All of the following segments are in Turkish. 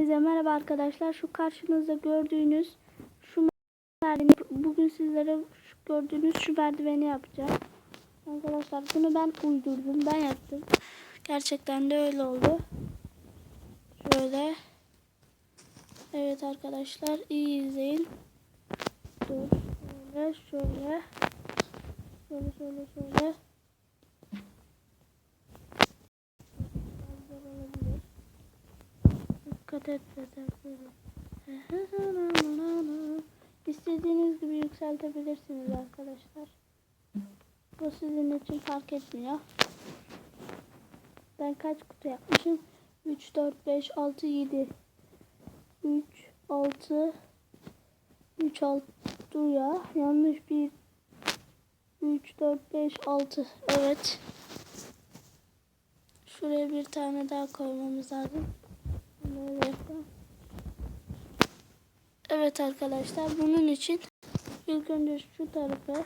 Hepinize merhaba arkadaşlar. Şu karşınızda gördüğünüz şu merdiveni bugün sizlere şu gördüğünüz şu merdiveni yapacağım. Arkadaşlar bunu ben uydurdum. Ben yaptım. Gerçekten de öyle oldu. Şöyle. Evet arkadaşlar iyi izleyin. Dur. Şöyle şöyle. Şöyle şöyle şöyle. Dikkat et böyle. İstediğiniz gibi yükseltebilirsiniz arkadaşlar. Bu sizin için fark etmiyor. Ben kaç kutu yapmışım? 3, 4, 5, 6, 7. 3, 6, 3, 6 dur ya. Yanlış bir 3, 4, 5, 6. Evet. Şuraya bir tane daha koymamız lazım. Böyle yapalım. Evet arkadaşlar bunun için ilk önce şu tarafa.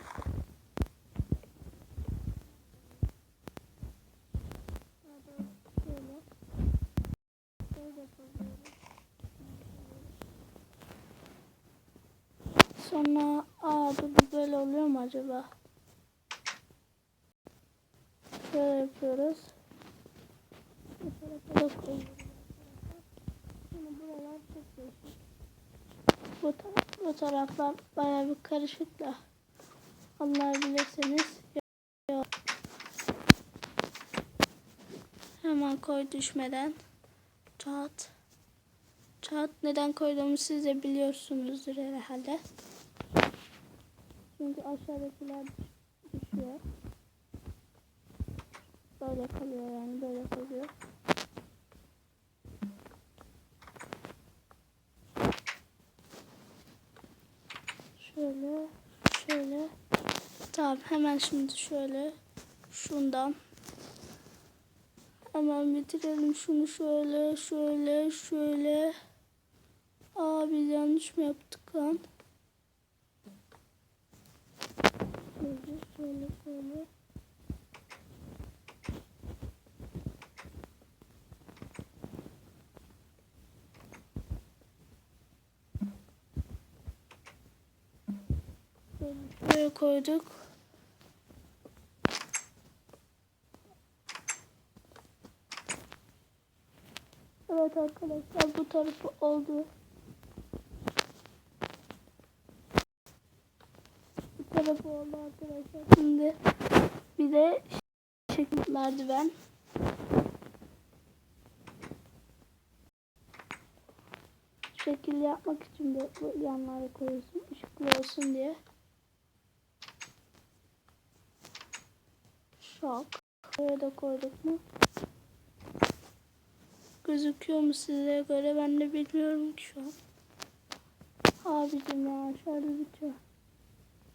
Sonra aa bu böyle oluyor mu acaba? Şöyle yapıyoruz. Bu tarafa da koyuyoruz. Şimdi buralar çok değişik. Bu, taraflar bayağı bir karışık da anlayabilirsiniz. Yok. Hemen koy düşmeden. Çat. Çat. Neden koyduğumu siz de biliyorsunuzdur herhalde. Çünkü aşağıdakiler düşüyor. Böyle kalıyor yani böyle kalıyor. Şöyle, şöyle. Tamam hemen şimdi şöyle şundan hemen bitirelim şunu şöyle, şöyle, şöyle. Aa biz yanlış mı yaptık lan? Şöyle, şöyle, şöyle. Böyle koyduk. Evet arkadaşlar bu tarafı oldu. Bu tarafı oldu arkadaşlar. Şimdi bir de şekil merdiven. Şekil yapmak için de bu yanlara koyuyorsun. ışıklı olsun diye. Şok. Buraya da koyduk mu? Gözüküyor mu size göre ben de bilmiyorum ki şu an. Abicim ya şöyle bitiyor.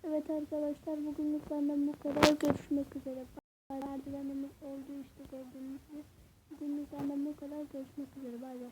Evet arkadaşlar bugünlük benden bu kadar. Görüşmek üzere. Merdivenimiz oldu işte gördüğünüz gibi. Bugünlük benden bu kadar. Görüşmek üzere. Bay bay.